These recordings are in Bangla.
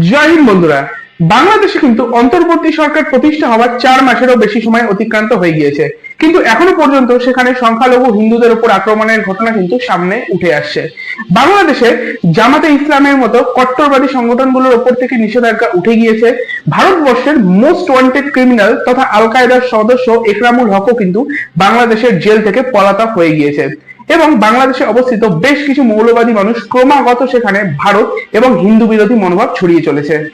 জয় হিন্দ বন্ধুরা। বাংলাদেশে কিন্তু অন্তর্বর্তী সরকার প্রতিষ্ঠা হওয়ার চার মাসেরও বেশি সময় অতিক্রান্ত হয়ে গিয়েছে। কিন্তু এখনও পর্যন্ত সেখানে সংখ্যালঘু হিন্দুদের উপর আক্রমণের ঘটনা কিন্তু সামনে উঠে আসছে। বাংলাদেশে জামাতে ইসলামের মতো কট্টরবাদী সংগঠনগুলোর উপর থেকে নিষেধাজ্ঞা উঠে গিয়েছে। ভারতবর্ষের মোস্ট ওয়ান্টেড ক্রিমিনাল তথা আল কায়দার সদস্য একরামুল হকও কিন্তু বাংলাদেশের জেল থেকে পলাতক হয়ে গিয়েছে। এবং বাংলাদেশে অবস্থিত বেশ কিছু মৌলবাদী মানুষ ক্রমাগত সেখানে ভারত এবং হিন্দু বিরোধী মনোভাব ছড়িয়ে চলেছে।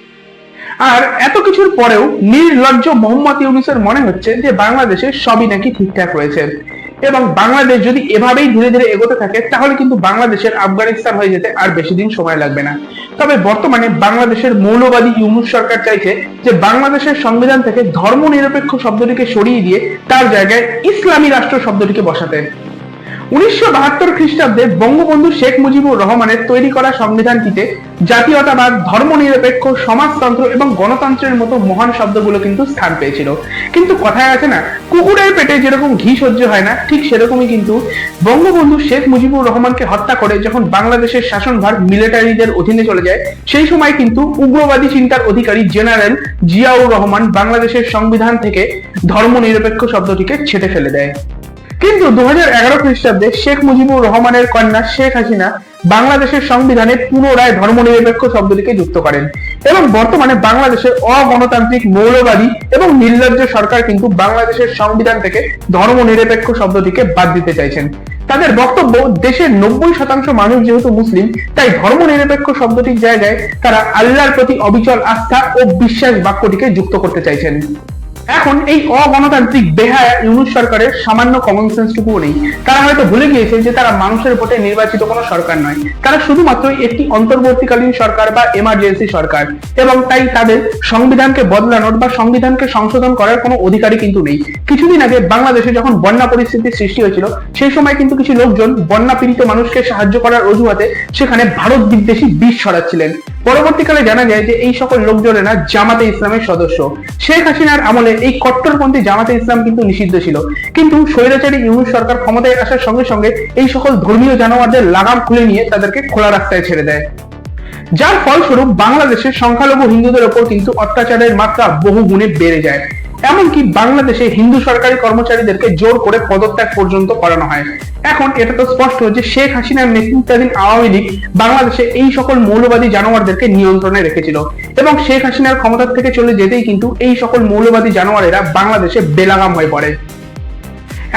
আর এত কিছুর পরেও নির্লজ্জ মোহাম্মদ ইউনুসের মনে হচ্ছে যে বাংলাদেশে সবই নাকি ঠিকঠাক রয়েছে। এবং বাংলাদেশ যদি এভাবেই ধীরে ধীরে এগোতে থাকে, তাহলে কিন্তু বাংলাদেশের আফগানিস্তান হয়ে যেতে আর বেশি দিন সময় লাগবে না। তবে বর্তমানে বাংলাদেশের মৌলবাদী ইউনুস সরকার চাইছে যে বাংলাদেশের সংবিধান থেকে ধর্ম নিরপেক্ষ শব্দটিকে সরিয়ে দিয়ে তার জায়গায় ইসলামী রাষ্ট্র শব্দটিকে বসাতে। উনিশশো বাহাত্তর খ্রিস্টাব্দে বঙ্গবন্ধু শেখ মুজিবুর রহমানের তৈরি করা সংবিধানটিতে জাতীয়তাবাদ, ধর্মনিরপেক্ষ, সমাজতন্ত্র এবং গণতন্ত্রের মতো মহান শব্দগুলো কিন্তু স্থান পেয়েছিল। কিন্তু কথায় আছে না, কুকুরের পেটে যেরকম ঘি সহ্য হয় না, ঠিক সেরকমই কিন্তু বঙ্গবন্ধু শেখ মুজিবুর রহমানকে হত্যা করে যখন বাংলাদেশের শাসনভার মিলিটারিদের অধীনে চলে যায়, সেই সময় কিন্তু উগ্রবাদী চিন্তার অধিকারী জেনারেল জিয়াউর রহমান বাংলাদেশের সংবিধান থেকে ধর্মনিরপেক্ষ শব্দটিকে ছেটে ফেলে দেয়। কিন্তু দু হাজার এগারো খ্রিস্টাব্দে শেখ মুজিবুর রহমানের কন্যা শেখ হাসিনা বাংলাদেশের সংবিধানে পুনরায় ধর্মনিরপেক্ষ শব্দটিকে যুক্ত করেন এবং বর্তমানে বাংলাদেশের অগণতান্ত্রিক মৌলবাদী এবং নির্লজ্জ সরকার কিন্তু বাংলাদেশের সংবিধান থেকে ধর্মনিরপেক্ষ শব্দটিকে বাদ দিতে চাইছেন। তাদের বক্তব্য, দেশের নব্বই শতাংশ মানুষ যেহেতু মুসলিম, তাই ধর্মনিরপেক্ষ শব্দটির জায়গায় তারা আল্লাহর প্রতি অবিচল আস্থা ও বিশ্বাস বাক্যটিকে যুক্ত করতে চাইছেন। এখন এই অগণতান্ত্রিক বেহায়া ইউনুস সরকারের সামান্য কমন সেন্সটুকুও নেই। তারা হয়তো ভুলে গিয়েছে যে তারা মানুষের ভোটে নির্বাচিত কোনো সরকার নয়। তারা শুধুমাত্র একটি অন্তর্বর্তীকালীন সরকার বা এমার্জেন্সি সরকার এবং তাই তাদের সংবিধানকে বদলানোর বা সংবিধানকে সংশোধন করার কোনো অধিকারই কিন্তু নেই। কিছুদিন আগে বাংলাদেশে যখন বন্যা পরিস্থিতির সৃষ্টি হয়েছিল, সেই সময় কিন্তু কিছু লোকজন বন্যা পীড়িত মানুষকে সাহায্য করার অজুহাতে সেখানে ভারত বিদ্বেষী বিষ ছড়াচ্ছিলেন। পরবর্তীকালে জানা যায় যে এই সকল লোকজনেরা জামাতে ইসলামের সদস্য। শেখ হাসিনার আমলে এই কট্টরপন্থী জামাতে ইসলাম কিন্তু নিষিদ্ধ ছিল। কিন্তু স্বৈরাচারী ইউনুস সরকার ক্ষমতায় আসার সঙ্গে সঙ্গে এই সকল ধর্মীয় জানোয়ারদের লাগাম খুলে নিয়ে তাদেরকে খোলা রাস্তায় ছেড়ে দেয়। যার ফলস্বরূপ বাংলাদেশের সংখ্যালঘু হিন্দুদের ওপর কিন্তু অত্যাচারের মাত্রা বহু গুণে বেড়ে যায়। এমনকি বাংলাদেশে হিন্দু সরকারি কর্মচারীদেরকে জোর করে পদত্যাগ পর্যন্ত করানো হয় এখন এটা তো স্পষ্ট যে শেখ হাসিনার নেতৃত্বাধীন আওয়ামী লীগ বাংলাদেশে এই সকল মৌলবাদী জানোয়ারদেরকে নিয়ন্ত্রণে রেখেছিল। এবং শেখ হাসিনার ক্ষমতা থেকে চলে যেতেই কিন্তু এই সকল মৌলবাদী জানোয়ারেরা বাংলাদেশে বেলাগাম হয়ে পড়ে।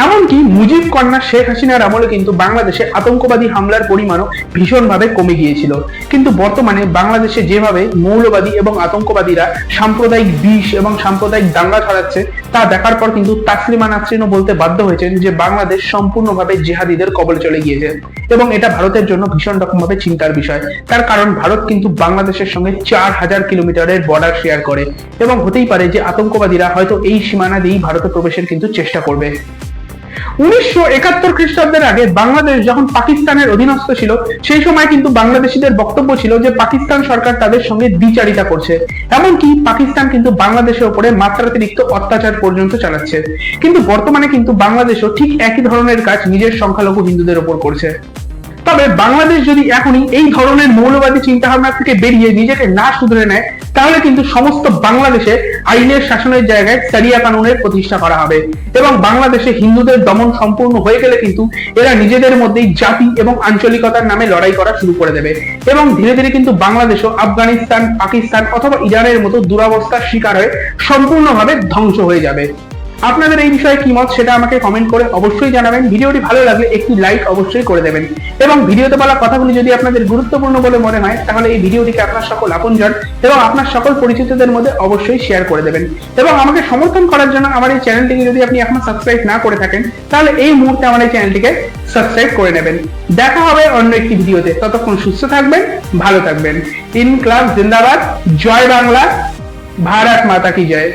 এমনকি মুজিব কন্যা শেখ হাসিনার আমলে কিন্তু বাংলাদেশে আতঙ্কবাদী হামলার পরিমাণও ভীষণভাবে কমে গিয়েছিল। কিন্তু বর্তমানে বাংলাদেশে যেভাবে মৌলবাদী এবং আতঙ্কবাদীরা সাম্প্রদায়িক বিষ এবং সাম্প্রদায়িক দাঙ্গা ছড়াচ্ছে, তা দেখার পর কিন্তু তাসলিমা নাসরিনও বলতে বাধ্য হয়েছেন যে বাংলাদেশ সম্পূর্ণভাবে জিহাদিদের কবলে চলে গিয়েছে। এবং এটা ভারতের জন্য ভীষণ রকমভাবে চিন্তার বিষয়। তার কারণ ভারত কিন্তু বাংলাদেশের সঙ্গে চার হাজার কিলোমিটারের বর্ডার শেয়ার করে। এবং হতেই পারে যে আতঙ্কবাদীরা হয়তো এই সীমানা দিয়েই ভারতে প্রবেশের কিন্তু চেষ্টা করবে। উনিশশো একাত্তর খ্রিস্টাব্দের আগে বাংলাদেশ যখন পাকিস্তানের অধীনস্থ ছিল, সেই সময় কিন্তু বাংলাদেশিদের বক্তব্য ছিল যে পাকিস্তান সরকার তাদের সঙ্গে দ্বিচারিতা করছে। এমনকি পাকিস্তান কিন্তু বাংলাদেশের উপরে মাত্রাতিরিক্ত অত্যাচার পর্যন্ত চালাচ্ছে। কিন্তু বর্তমানে কিন্তু বাংলাদেশও ঠিক একই ধরনের কাজ নিজের সংখ্যালঘু হিন্দুদের উপর করছে। তবে বাংলাদেশ যদি এখনই এই ধরনের মৌলবাদী চিন্তা ভাবনা থেকে বেরিয়ে নিজেকে না শুধরে নেয়, তাহলে কিন্তু সমস্ত বাংলাদেশে আইনের শাসনের জায়গায় সারিয়া কানুনের প্রতিষ্ঠা করা হবে। এবং বাংলাদেশে হিন্দুদের দমন সম্পূর্ণ হয়ে গেলে কিন্তু এরা নিজেদের মধ্যেই জাতি এবং আঞ্চলিকতার নামে লড়াই করা শুরু করে দেবে। এবং ধীরে ধীরে কিন্তু বাংলাদেশও আফগানিস্তান, পাকিস্তান অথবা ইরানের মতো দুরাবস্থার শিকার হয়ে সম্পূর্ণভাবে ধ্বংস হয়ে যাবে। আপনাদের এই বিষয়ে কি মত সেটা আমাকে কমেন্ট করে অবশ্যই জানাবেন। ভিডিওটি ভালো লাগলে একটি লাইক অবশ্যই করে দেবেন। এবং ভিডিওতে বলা কথাগুলি যদি আপনাদের গুরুত্বপূর্ণ বলে মনে হয়, তাহলে এই ভিডিওটিকে আপনার সকল আপনজন এবং আপনার সকল পরিচিতদের মধ্যে অবশ্যই শেয়ার করে দেবেন। এবং আমাকে সমর্থন করার জন্য আমার এই চ্যানেলটিকে যদি আপনি এখনও সাবস্ক্রাইব না করে থাকেন, তাহলে এই মুহূর্তে আমার এই চ্যানেলটিকে সাবস্ক্রাইব করে নেবেন। দেখা হবে অন্য একটি ভিডিওতে। ততক্ষণ সুস্থ থাকবেন, ভালো থাকবেন। ইন ক্লাস জিন্দাবাদ। জয় বাংলা। ভারত মাতা কি জয়।